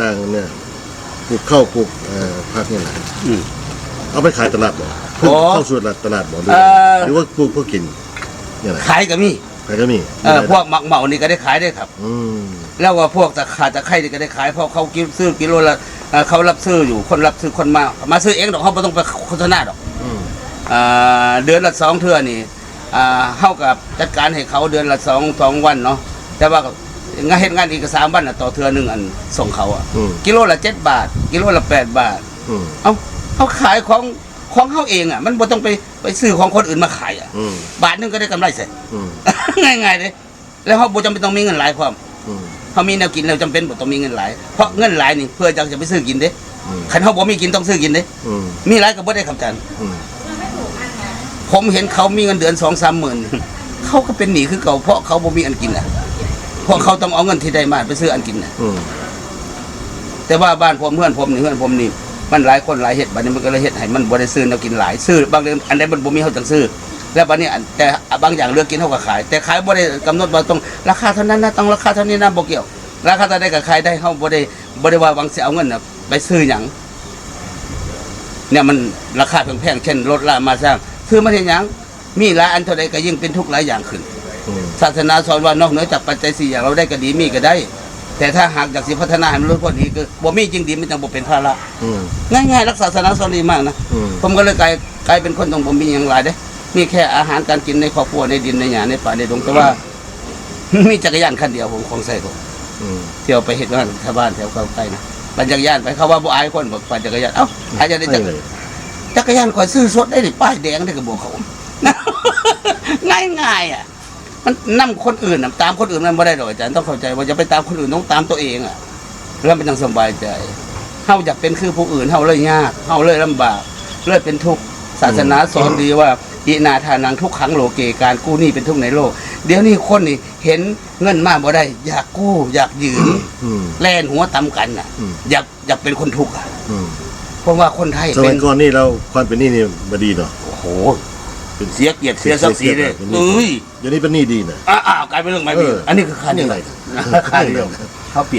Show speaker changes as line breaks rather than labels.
ต่างเนี่ยปลูกข้าวปลูกเอ่อผักเนี่ยนะ
อืม
เอาไปขายตลาดบ่
โอ้
เข้าสู่ตลาดบ่หรือ
เอ่อ
หรือว่าปลูกเพื่อกินเนี่ยนะ
ขายก็มี
ขายก็มี
เออพวกหมักเหมานี่ก็ได้ขายได้ครับ
อืม
แล้วว่าพวกตะขาตะไคร้นี่ก็ได้ขายเพราะเขากินซื้อกิโลละเอ่อเขารับซื้ออยู่คนรับซื้อคนมามาซื้อเองดอกเขาไม่ต้องไปโฆษณาดอก
อืม
อ่าเดือนละสองเทื่อนี่อ่าเท่ากับจัดการให้เขาเดือนละสองสองวันเนาะแต่ว่าก็ งานเฮ็ดงานอีกสามวันน่ะต่อเทื่อหนึ่งอันส่งเขาอะ
อืม
กิโลละเจ็ดบาท กิโลละแปดบาท
อืม
เอาเขาขายของของเขาเองอะ มันบ่ต้องไปไปซื้อของคนอื่นมาขายอะ
อืม
บาทหนึงก็ได้กำไรเสร็จ
อืม
ง่ายๆเลยแล้วเขาบ่จำเป็นต้องมีเงินหลายความ
อืม
เขามีแนวกินแล้วจำเป็นบ่ต้องมีเงินหลาย เพราะเงินหลายนี่เพื่อจะจะไปซื้อกินเด้
อืม
คันเขาบ่มีกินต้องซื้อกินเด้
อืม
มีหลายก็บ่ได้คำจัน
อืม
ผมเห็นเขามีเงินเดือนสองสามหมื่นเขาก็เป็นหนี้คือเก่าเพราะเขาบ่มีอันกินอะเพราะเขาต้องเอาเงินที่ได้มาไปซื้ออันกินน่ะ
อืม
แต่ว่าบ้านผมเพื่อนผมนี่เพื่อนผมนี่มันหลายคนหลายเฮ็ดบัดนี้มันก็เลยเฮ็ดให้มันบ่ได้ซื้อแนวกินหลายซื้อบางเรื่องอันใดมันบ่มีเขาจังซื้อแล้วบัดนี้อันแต่บางอย่างเลือกกินเขาก็ขาย แต่ขายบ่ได้กำหนดว่าต้องราคาเท่านั้นนะต้องราคาเท่านี้นะบ่เกี่ยว ราคาเท่าใดก็ขายได้เขาบ่ได้บ่ได้ว่าหวังสิเอาเงินน่ะไปซื้อหยังเนี่ยมันราคาแพงๆเช่นรถลามาสร้างซื้อมาเฮ็ดหยังมีหลายอันเท่าใดก็ยิ่งเป็นทุกข์หลายอย่างขึ้น
อืม
ศาสนาสอนว่านอกเหนือจากปัจจัยสี่อย่างเราได้ก็ดีมีก็ได้ แต่ถ้าหากอยากสิพัฒนาให้มันลดพอดีคือบ่มีจริงดีมันจะบ่เป็นภาระ
อืม
ง่ายๆรักษาศาสนาสอนดีมากนะ
อืม
ผมก็เลยกลายกลายเป็นคนตรงผมมีอย่างไรเด้มีแค่อาหารการกินในครอบครัวในดินในหยาในป่าในดงแต่ว่ามีจักรยานคันเดียวผมของใส่ผม
อืม
เที่ยวไปเห็นงานชาวบ้านแถวใกล้ๆนะปั่นจักรยานไปเขาว่าบ่อายคนบอกปั่นจักรยานเอ้าอาจจะได้จักร
เลย
จักรยานคอยซื้อสดได้ดิป้ายแดงได้กับบอกเขาง่ายๆอะ มันนํคนอื่นน่ะตามคนอื่นมันไม่ได้หรอกอาจารย์ต้องเข้าใจว่าจะไปตามคนอื่นต้องตามตัวเองอะแล้วมันต้องสบายใจเฮาอยากเป็นคือผู้อื่นเฮาเลยยากเฮาเลยลำบากเลยเป็นทุกข์ศาสนาสอนดีว่าอินาทานังทุกขังโลเกการกู้หนี้เป็นทุกข์ในโลก เดี๋ยวนี้คนนี่เห็นเงินมากบ่ได้ อยากกู้ อยากยืม
อืม
แล่นหัวตำกันน่ะ
อืม
อยากอยากเป็นคนทุกข์อะ
อืม
เพราะว่าคนไทย
ส
เป็
มันยก่อนนี่เราความเป็นหนี่นี่บ่ดีเนาะ
โอ้โห เสียเกียรติเสียศักดิ์ศรีเลย
เสียเกียรติ
เอ้ย
เดี๋ยวนี้เป็นหนี่ดีนะ
อ้าวกลายเป็นเรื่องใหม่ไปอีก
เอออั
อันนี้คือค่าเดียว
ยังไง
ค่าเดียวเขาเปลี่ยน